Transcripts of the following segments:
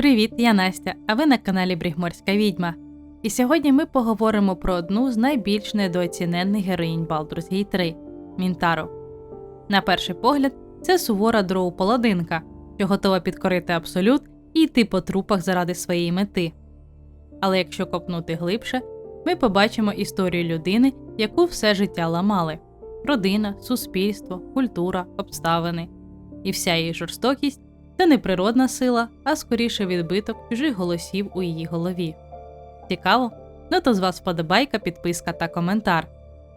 Привіт, я Настя, а ви на каналі Брігморська відьма. І сьогодні ми поговоримо про одну з найбільш недооціненних героїнь Baldur's Gate 3 Мінтару. На перший погляд, це сувора дроу паладинка, що готова підкорити абсолют і йти по трупах заради своєї мети. Але якщо копнути глибше, ми побачимо історію людини, яку все життя ламали: родина, суспільство, культура, обставини. І вся її жорстокість це не природна сила, а скоріше відбиток чужих голосів у її голові. Цікаво? Ну то з вас вподобайка, підписка та коментар.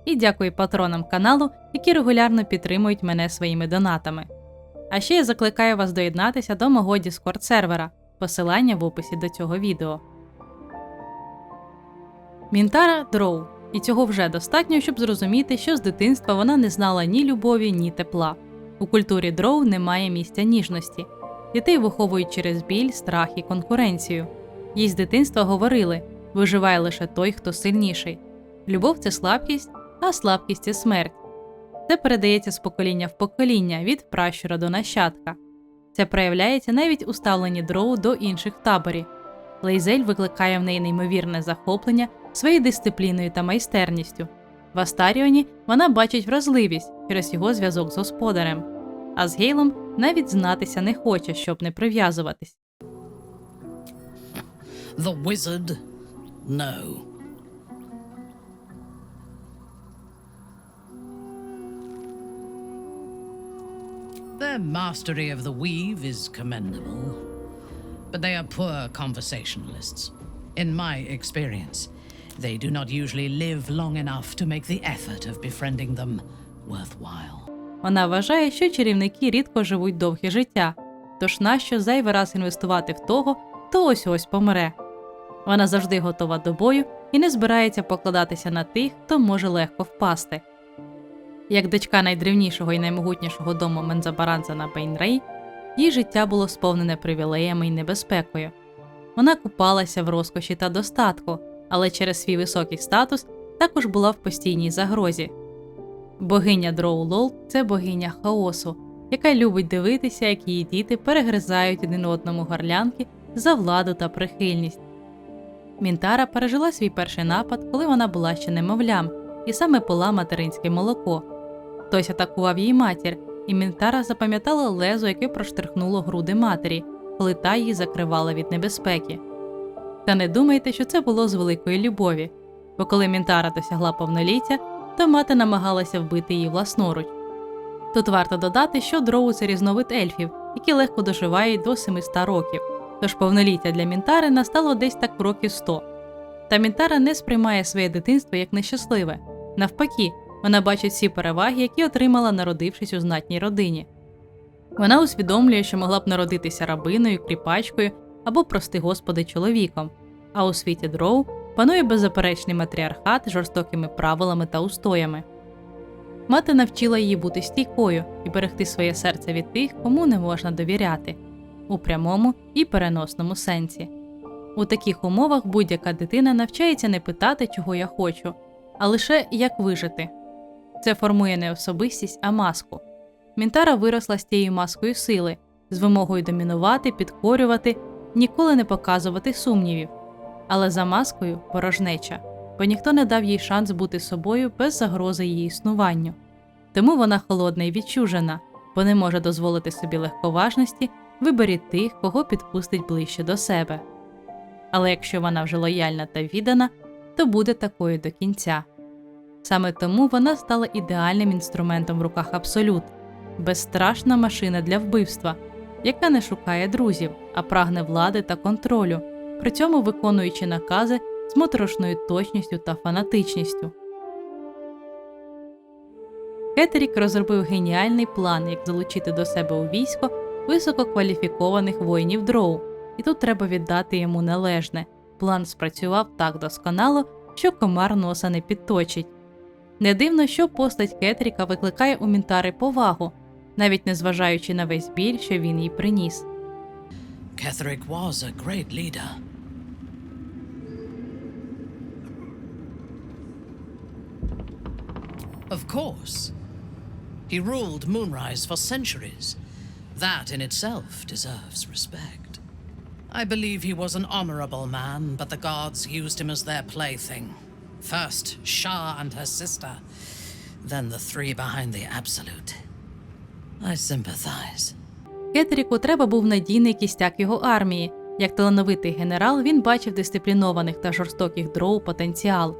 І дякую патронам каналу, які регулярно підтримують мене своїми донатами. А ще я закликаю вас доєднатися до мого Discord сервера, посилання в описі до цього відео. Мінтара дроу, і цього вже достатньо, щоб зрозуміти, що з дитинства вона не знала ні любові, ні тепла. У культурі дроу немає місця ніжності. Дітей виховують через біль, страх і конкуренцію. Їй з дитинства говорили виживає лише той, хто сильніший. Любов це слабкість, а слабкість це смерть. Це передається з покоління в покоління від пращура до нащадка. Це проявляється навіть у ставленні дроу до інших в таборі. Лейзель викликає в неї неймовірне захоплення своєю дисципліною та майстерністю. В Астаріоні вона бачить вразливість через його зв'язок з господарем, а з Гейлом навіть знатися не хоче, щоб не прив'язуватись. The wizard? No. Their mastery of the weave is commendable, but they are poor conversationalists. In my experience, they do not usually live long enough to make the effort of befriending them worthwhile. Вона вважає, що чарівники рідко живуть довге життя, тож нащо зайвий раз інвестувати в того, хто ось ось помре. Вона завжди готова до бою і не збирається покладатися на тих, хто може легко впасти. Як дочка найдревнішого і наймогутнішого дому Мензабаранза на Бейнрей, її життя було сповнене привілеями і небезпекою. Вона купалася в розкоші та достатку, але через свій високий статус також була в постійній загрозі. Богиня Дроулол це богиня хаосу, яка любить дивитися, як її діти перегризають один одному горлянки за владу та прихильність. Мінтара пережила свій перший напад, коли вона була ще немовлям, і саме пила материнське молоко. Хтось атакував її матір, і Мінтара запам'ятала лезо, яке проштрихнуло груди матері, коли та її закривала від небезпеки. Та не думайте, що це було з великої любові, бо коли Мінтара досягла повноліття, то мати намагалася вбити її власноруч. Тут варто додати, що дроу це різновид ельфів, які легко доживають до 700 років, тож повноліття для Мінтари настало десь так років 100. Та Мінтара не сприймає своє дитинство як нещасливе. Навпаки, вона бачить всі переваги, які отримала, народившись у знатній родині. Вона усвідомлює, що могла б народитися рабиною, кріпачкою або, прости господи, чоловіком, а у світі дроу панує беззаперечний матріархат з жорстокими правилами та устоями. Мати навчила її бути стійкою і берегти своє серце від тих, кому не можна довіряти, у прямому і переносному сенсі. У таких умовах будь-яка дитина навчається не питати, чого я хочу, а лише як вижити. Це формує не особистість, а маску. Мінтара виросла з тією маскою сили, з вимогою домінувати, підкорювати, ніколи не показувати сумнівів. Але за маскою порожнеча, бо ніхто не дав їй шанс бути собою без загрози її існуванню. Тому вона холодна і відчужена, бо не може дозволити собі легковажності виберіть тих, кого підпустить ближче до себе. Але якщо вона вже лояльна та віддана, то буде такою до кінця. Саме тому вона стала ідеальним інструментом в руках абсолют, безстрашна машина для вбивства, яка не шукає друзів, а прагне влади та контролю, при цьому виконуючи накази з моторошною точністю та фанатичністю. Кетерік розробив геніальний план, як залучити до себе у військо висококваліфікованих воїнів дроу, і тут треба віддати йому належне. План спрацював так досконало, що комар носа не підточить. Не дивно, що постать Кетріка викликає у Мінтари повагу, навіть незважаючи на весь біль, що він їй приніс. Ketherick was a great leader. Of course. He ruled Moonrise for centuries. That in itself deserves respect. I believe he was an honorable man, but the gods used him as their plaything. First Shah and her sister, then the three behind the Absolute. I sympathize. Кетеріку треба був надійний кістяк його армії. Як талановитий генерал, він бачив дисциплінованих та жорстоких дроу потенціал.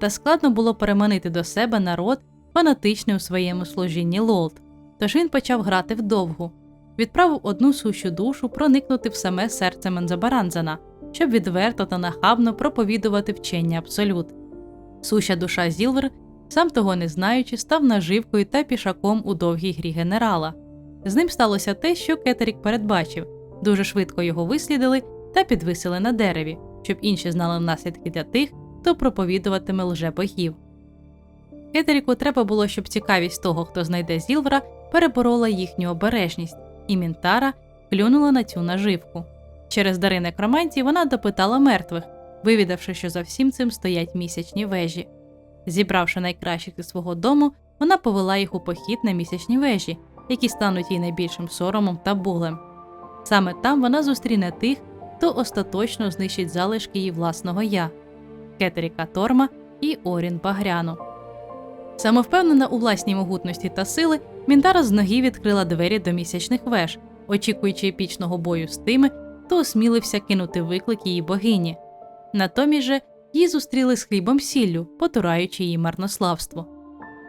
Та складно було переманити до себе народ, фанатичний у своєму служінні лолд. Тож він почав грати вдовгу. Відправив одну сущу душу проникнути в саме серце Мензабаранзана, щоб відверто та нахабно проповідувати вчення абсолют. Суща душа Зілвер, сам того не знаючи, став наживкою та пішаком у довгій грі генерала. З ним сталося те, що Кетерік передбачив. Дуже швидко його вислідили та підвисили на дереві, щоб інші знали наслідки для тих, хто проповідуватиме лжебогів. Кетеріку треба було, щоб цікавість того, хто знайде Зілвера, переборола їхню обережність, і Мінтара клюнула на цю наживку. Через дари некромантії вона допитала мертвих, вивідавши, що за всім цим стоять місячні вежі. Зібравши найкращих із свого дому, вона повела їх у похід на місячні вежі, які стануть їй найбільшим соромом та болем. Саме там вона зустріне тих, хто остаточно знищить залишки її власного я Кетеріка Торма і Орін Багряну. Самовпевнена у власній могутності та сили, Мінтара з ноги відкрила двері до місячних веж, очікуючи епічного бою з тими, хто осмілився кинути виклик її богині. Натомість же її зустріли з хлібом сіллю, потураючи її марнославство.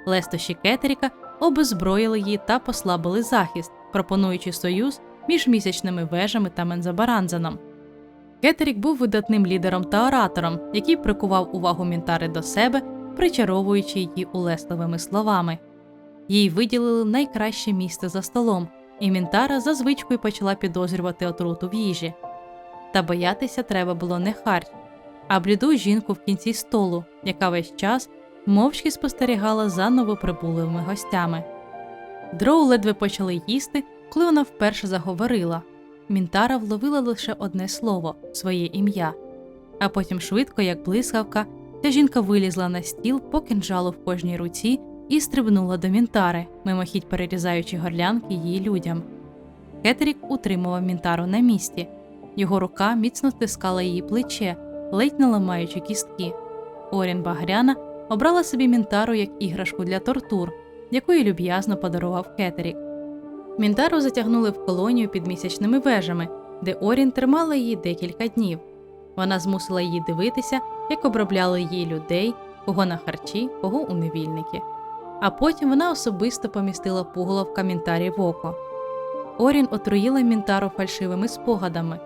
Лестощі Кетеріка обезброїли її та послабили захист, пропонуючи союз між місячними вежами та Мензабаранзаном. Кетерік був видатним лідером та оратором, який прикував увагу Мінтари до себе, причаровуючи її улесливими словами. Їй виділили найкраще місце за столом, і Мінтара за звичкою почала підозрювати отруту в їжі. Та боятися треба було не харч, а бліду жінку в кінці столу, яка весь час мовчки спостерігала за новоприбулими гостями. Дроу ледве почали їсти, коли вона вперше заговорила. Мінтара вловила лише одне слово своє ім'я. А потім швидко, як блискавка, ця жінка вилізла на стіл по кинджалу в кожній руці і стрибнула до Мінтари, мимохідь перерізаючи горлянки її людям. Кетерік утримував Мінтару на місці. Його рука міцно стискала її плече, ледь не ламаючи кістки. Орін Багряна обрала собі Мінтару як іграшку для тортур, яку їй люб'язно подарував Кетерік. Мінтару затягнули в колонію під місячними вежами, де Орін тримала її декілька днів. Вона змусила її дивитися, як обробляли її людей, кого на харчі, кого у невільники. А потім вона особисто помістила пуголовка Мінтарі в око. Орін отруїла Мінтару фальшивими спогадами.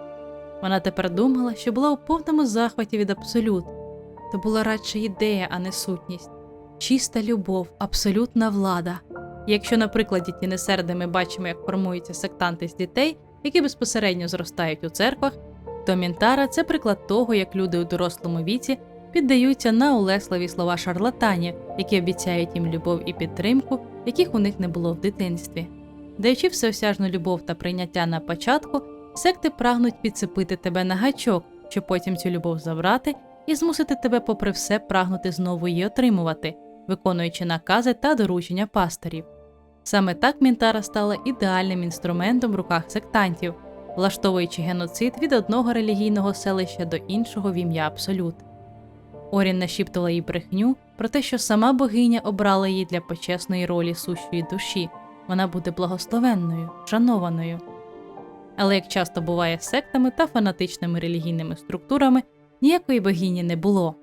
Вона тепер думала, що була у повному захваті від абсолют. То була радше ідея, а не сутність. Чиста любов, абсолютна влада. Якщо на прикладі Тінесерди ми бачимо, як формуються сектанти з дітей, які безпосередньо зростають у церквах, то Мінтара це приклад того, як люди у дорослому віці піддаються на улесливі слова шарлатанів, які обіцяють їм любов і підтримку, яких у них не було в дитинстві. Даючи всеосяжну любов та прийняття на початку, секти прагнуть підцепити тебе на гачок, щоб потім цю любов забрати і змусити тебе, попри все, прагнути знову її отримувати, виконуючи накази та доручення пасторів. Саме так Мінтара стала ідеальним інструментом в руках сектантів, влаштовуючи геноцид від одного релігійного селища до іншого в ім'я Абсолют. Орін нашіптувала їй брехню про те, що сама богиня обрала її для почесної ролі сущої душі, вона буде благословенною, шанованою. Але як часто буває з сектами та фанатичними релігійними структурами, ніякої богині не було.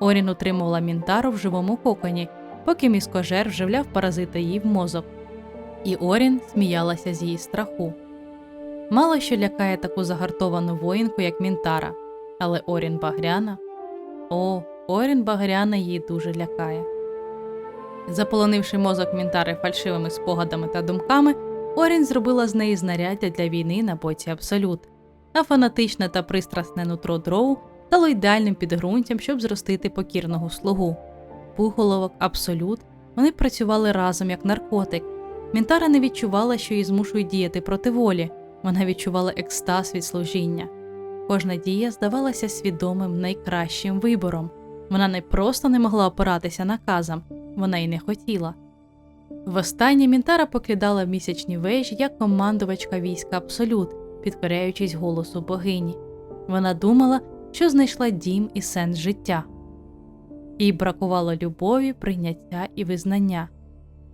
Орін утримувала Мінтару в живому коконі, поки міскожер вживляв паразита їй в мозок. І Орін сміялася з її страху. Мало що лякає таку загартовану воїнку, як Мінтара, але Орін Багряна. О, Орін Багряна її дуже лякає. Заполонивши мозок Мінтари фальшивими спогадами та думками, Орін зробила з неї знаряддя для війни на боці Абсолют, а фанатичне та пристрасне нутро дроу стало ідеальним підґрунтям, щоб зростити покірного слугу. Пуголовок, абсолют, вони працювали разом як наркотик. Мінтара не відчувала, що її змушують діяти проти волі, вона відчувала екстаз від служіння. Кожна дія здавалася свідомим найкращим вибором. Вона не просто не могла опиратися наказам, вона й не хотіла. Востаннє Мінтара покидала місячні вежі як командувачка війська Абсолют підкоряючись голосу богині. Вона думала, що знайшла дім і сенс життя. Їй бракувало любові, прийняття і визнання.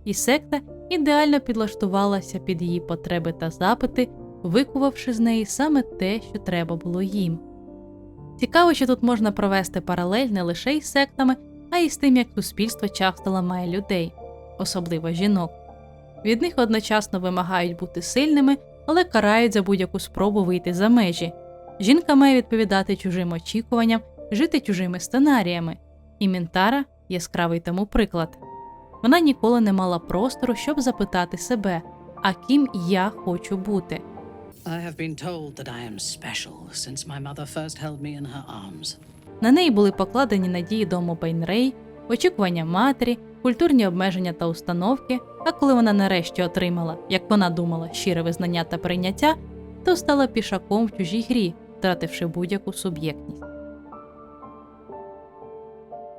І секта ідеально підлаштувалася під її потреби та запити, викувавши з неї саме те, що треба було їм. Цікаво, що тут можна провести паралель не лише із сектами, а й з тим, як суспільство часто ламає людей, особливо жінок. Від них одночасно вимагають бути сильними, але карають за будь-яку спробу вийти за межі. Жінка має відповідати чужим очікуванням, жити чужими сценаріями. І Мінтара яскравий тому приклад. Вона ніколи не мала простору, щоб запитати себе, а ким я хочу бути. На неї були покладені надії дому Бейнрей, очікування матері, культурні обмеження та установки. А коли вона нарешті отримала, як вона думала, щире визнання та прийняття, то стала пішаком в чужій грі, втративши будь-яку суб'єктність.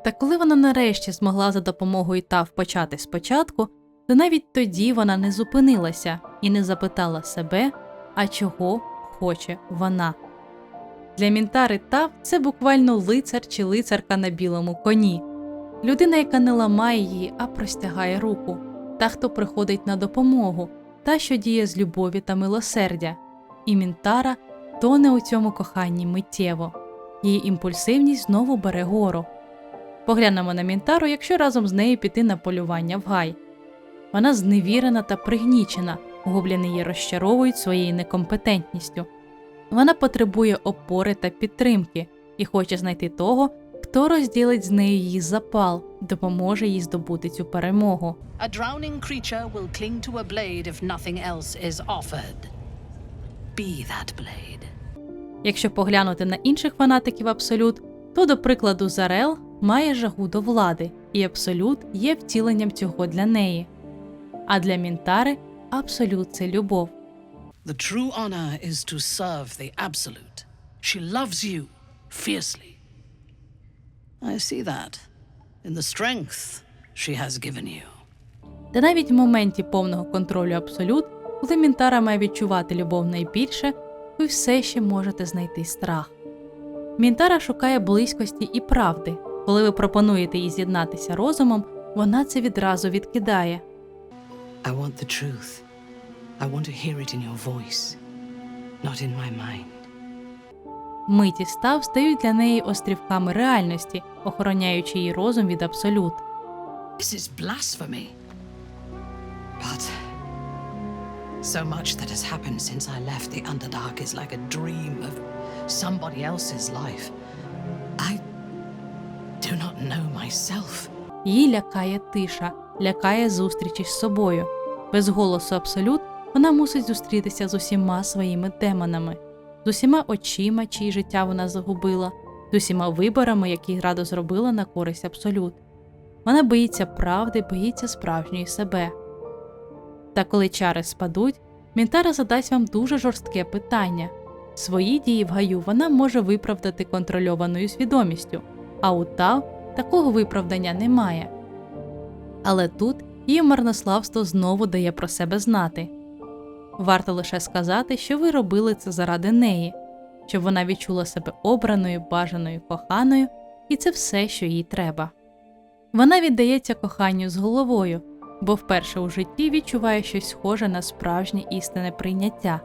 Та коли вона нарешті змогла за допомогою ТАВ почати спочатку, то навіть тоді вона не зупинилася і не запитала себе, а чого хоче вона. Для Мінтари Тав це буквально лицар чи лицарка на білому коні, людина, яка не ламає її, а простягає руку, та, хто приходить на допомогу, та, що діє з любові та милосердя. І Мінтара тоне у цьому коханні миттєво, її імпульсивність знову бере гору. Поглянемо на Мінтару, якщо разом з нею піти на полювання в гай. Вона зневірена та пригнічена, гобліни її розчаровують своєю некомпетентністю. Вона потребує опори та підтримки і хоче знайти того, хто розділить з нею її запал, допоможе їй здобути цю перемогу. A drowning creature will cling to a blade if nothing else is offered. Be that blade. Якщо поглянути на інших фанатиків Абсолют, то, до прикладу, Зарел має жагу до влади, і Абсолют є втіленням цього для неї. А для Мінтари Абсолют це любов. The true honor is to serve the Absolute. She loves you fiercely. I see that in the strength she has given you. Та навіть в моменті повного контролю Абсолют, коли Мінтара має відчувати любов найбільше, ви все ще можете знайти страх. Мінтара шукає близькості і правди. Коли ви пропонуєте їй з'єднатися розумом, вона це відразу відкидає. I want the truth. I want to hear it in your voice, not in my mind. Миті став стають для неї острівками реальності, охороняючи її розум від абсолют. This is blasphemy. But so much that has happened since I left the Underdark is like a dream of somebody else's life. I do not know myself. Її лякає тиша, лякає зустрічі з собою. Без голосу абсолют вона мусить зустрітися з усіма своїми демонами, з усіма очима, чиї життя вона загубила, з усіма виборами, які радо зробила на користь абсолют. Вона боїться правди, боїться справжньої себе. Та коли чари спадуть, Мінтара задасть вам дуже жорстке питання. Свої дії в гаю вона може виправдати контрольованою свідомістю, а у Тав такого виправдання немає. Але тут її марнославство знову дає про себе знати. Варто лише сказати, що ви робили це заради неї, щоб вона відчула себе обраною, бажаною, коханою, і це все, що їй треба. Вона віддається коханню з головою, бо вперше у житті відчуває щось схоже на справжнє істинне прийняття.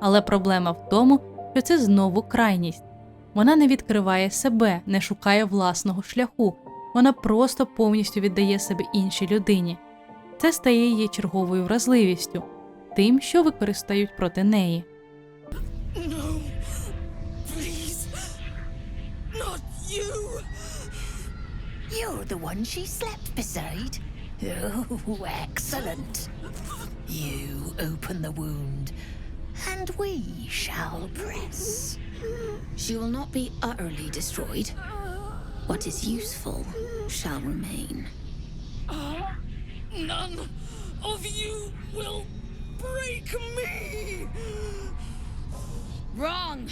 Але проблема в тому, що це знову крайність. Вона не відкриває себе, не шукає власного шляху, вона просто повністю віддає себе іншій людині. Це стає її черговою вразливістю, тим, що використають проти неї. No, please, not you. You're the one she slept beside. Oh, excellent. You open the wound, and we shall press. She will not be utterly destroyed. What is useful shall remain. Ah, none of you will break me. Wrong!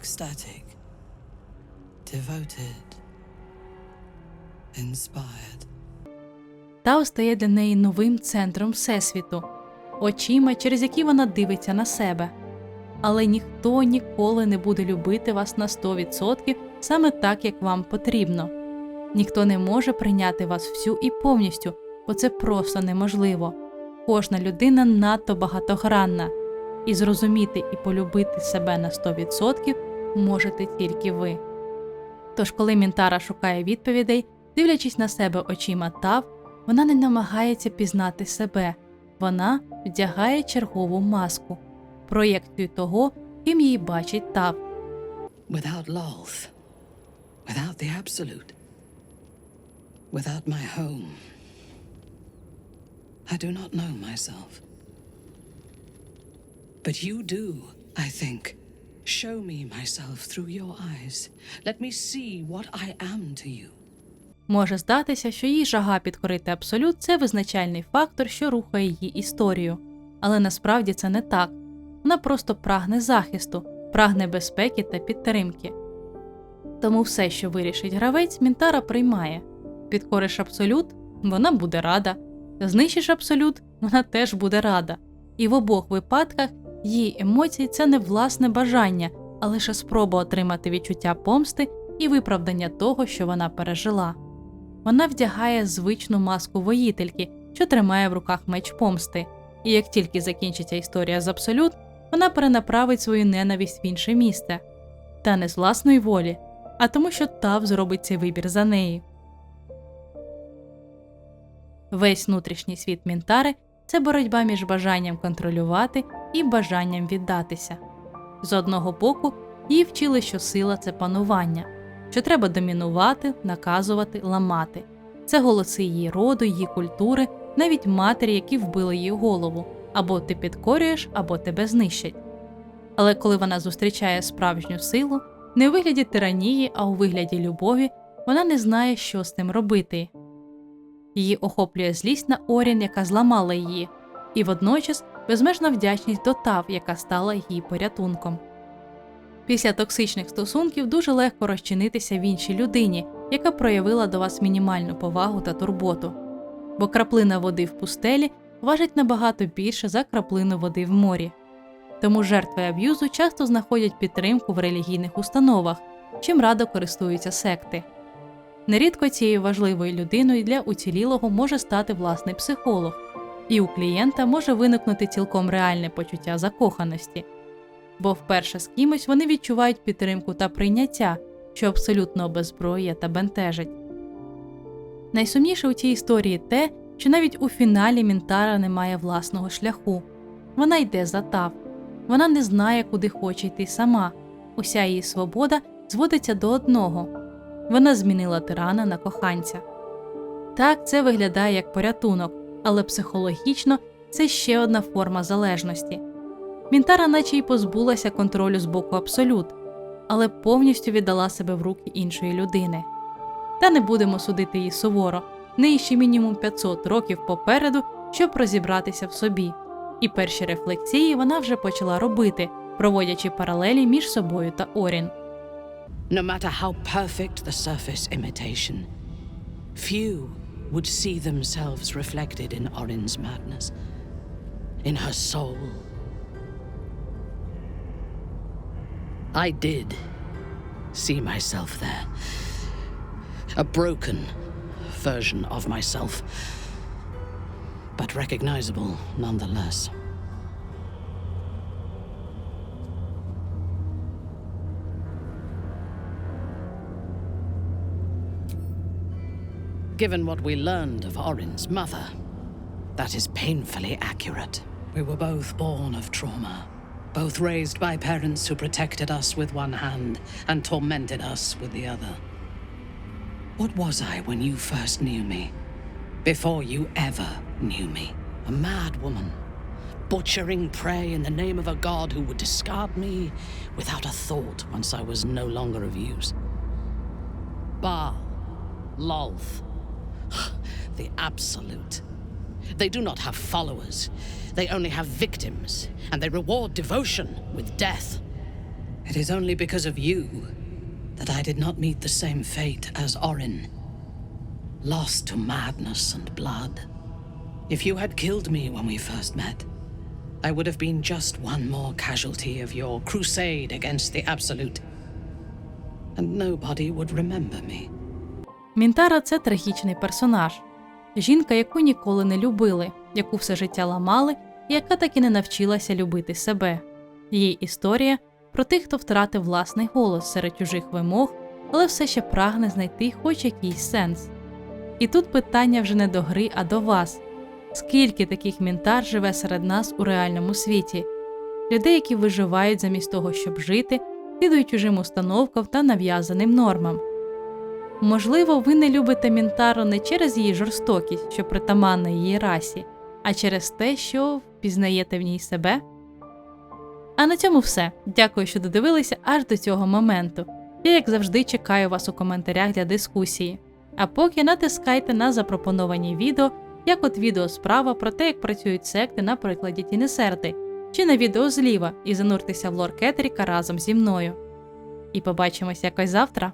Ecstatic, devoted, inspired. Тао стає для неї новим центром Всесвіту, очима, через які вона дивиться на себе. Але ніхто ніколи не буде любити вас на 100% саме так, як вам потрібно. Ніхто не може прийняти вас всю і повністю, бо це просто неможливо. Кожна людина надто багатогранна, і зрозуміти і полюбити себе на 100% можете тільки ви. Тож, коли Мінтара шукає відповідей, дивлячись на себе очима Тав, вона не намагається пізнати себе, вона вдягає чергову маску, проєкцію того, ким її бачить Тав. Without Lolth, without the Absolute, without my home, I do not know myself. But you do, I think. Show me myself through your eyes. Let me see what I am to you. Може здатися, що її жага підкорити абсолют це визначальний фактор, що рухає її історію. Але насправді це не так. Вона просто прагне захисту, прагне безпеки та підтримки. Тому все, що вирішить гравець, Мінтара приймає. Підкориш абсолют, вона буде рада. Знищиш абсолют, вона теж буде рада. І в обох випадках її емоції це не власне бажання, а лише спроба отримати відчуття помсти і виправдання того, що вона пережила. Вона вдягає звичну маску воїтельки, що тримає в руках меч помсти, і як тільки закінчиться історія з абсолют, вона перенаправить свою ненависть в інше місце. Та не з власної волі, а тому, що Тав зробить цей вибір за неї. Весь внутрішній світ Мінтари це боротьба між бажанням контролювати і бажанням віддатися. З одного боку, її вчили, що сила це панування, що треба домінувати, наказувати, ламати. Це голоси її роду, її культури, навіть матері, які вбили її голову або ти підкорюєш, або тебе знищать. Але коли вона зустрічає справжню силу, не у вигляді тиранії, а у вигляді любові, вона не знає, що з тим робити. Її охоплює злість на Орін, яка зламала її, і водночас безмежна вдячність до Тав, яка стала її порятунком. Після токсичних стосунків дуже легко розчинитися в іншій людині, яка проявила до вас мінімальну повагу та турботу. Бо краплина води в пустелі важить набагато більше за краплину води в морі. Тому жертви аб'юзу часто знаходять підтримку в релігійних установах, чим радо користуються секти. Нерідко цією важливою людиною для уцілілого може стати власний психолог, і у клієнта може виникнути цілком реальне почуття закоханості, бо вперше з кимось вони відчувають підтримку та прийняття, що абсолютно обезброює та бентежить. Найсумніше у цій історії те, що навіть у фіналі Мінтара не має власного шляху. Вона йде за тав, вона не знає, куди хоче йти сама. Уся її свобода зводиться до одного вона змінила тирана на коханця. Так, це виглядає як порятунок, але психологічно це ще одна форма залежності. Мінтара, наче й позбулася контролю з боку абсолют, але повністю віддала себе в руки іншої людини. Та не будемо судити її суворо, неї ще мінімум 500 років попереду, щоб розібратися в собі. І перші рефлексії вона вже почала робити, проводячи паралелі між собою та Орін. No matter how perfect the surface imitation, few would see themselves reflected in Orin's madness, in her soul. I did see myself there. A broken version of myself, but recognizable nonetheless. Given what we learned of Orin's mother, that is painfully accurate. We were both born of trauma, both raised by parents who protected us with one hand and tormented us with the other. What was I when you first knew me? Before you ever knew me? A mad woman, butchering prey in the name of a god who would discard me without a thought once I was no longer of use. Baal, Lolth, the Absolute. They do not have followers. They only have victims, and they reward devotion with death. It is only because of you that I did not meet the same fate as Orin. Lost to madness and blood. If you had killed me when we first met, I would have been just one more casualty of your crusade against the Absolute. And nobody would remember me. Мінтара це трагічний персонаж, жінка, яку ніколи не любили, яку все життя ламали, і яка так і не навчилася любити себе. Її історія про тих, хто втратив власний голос серед чужих вимог, але все ще прагне знайти хоч якийсь сенс. І тут питання вже не до гри, а до вас. Скільки таких мінтар живе серед нас у реальному світі? Людей, які виживають замість того, щоб жити, слідують чужим установкам та нав'язаним нормам. Можливо, ви не любите Мінтару не через її жорстокість, що притаманна її расі, а через те, що впізнаєте в ній себе. А на цьому все. Дякую, що додивилися аж до цього моменту. Я, як завжди, чекаю вас у коментарях для дискусії. А поки натискайте на запропоновані відео, як от відео справа про те, як працюють секти на прикладі Тінесерти, чи на відео зліва і зануртеся в лор Кетеріка разом зі мною. І побачимось якось завтра.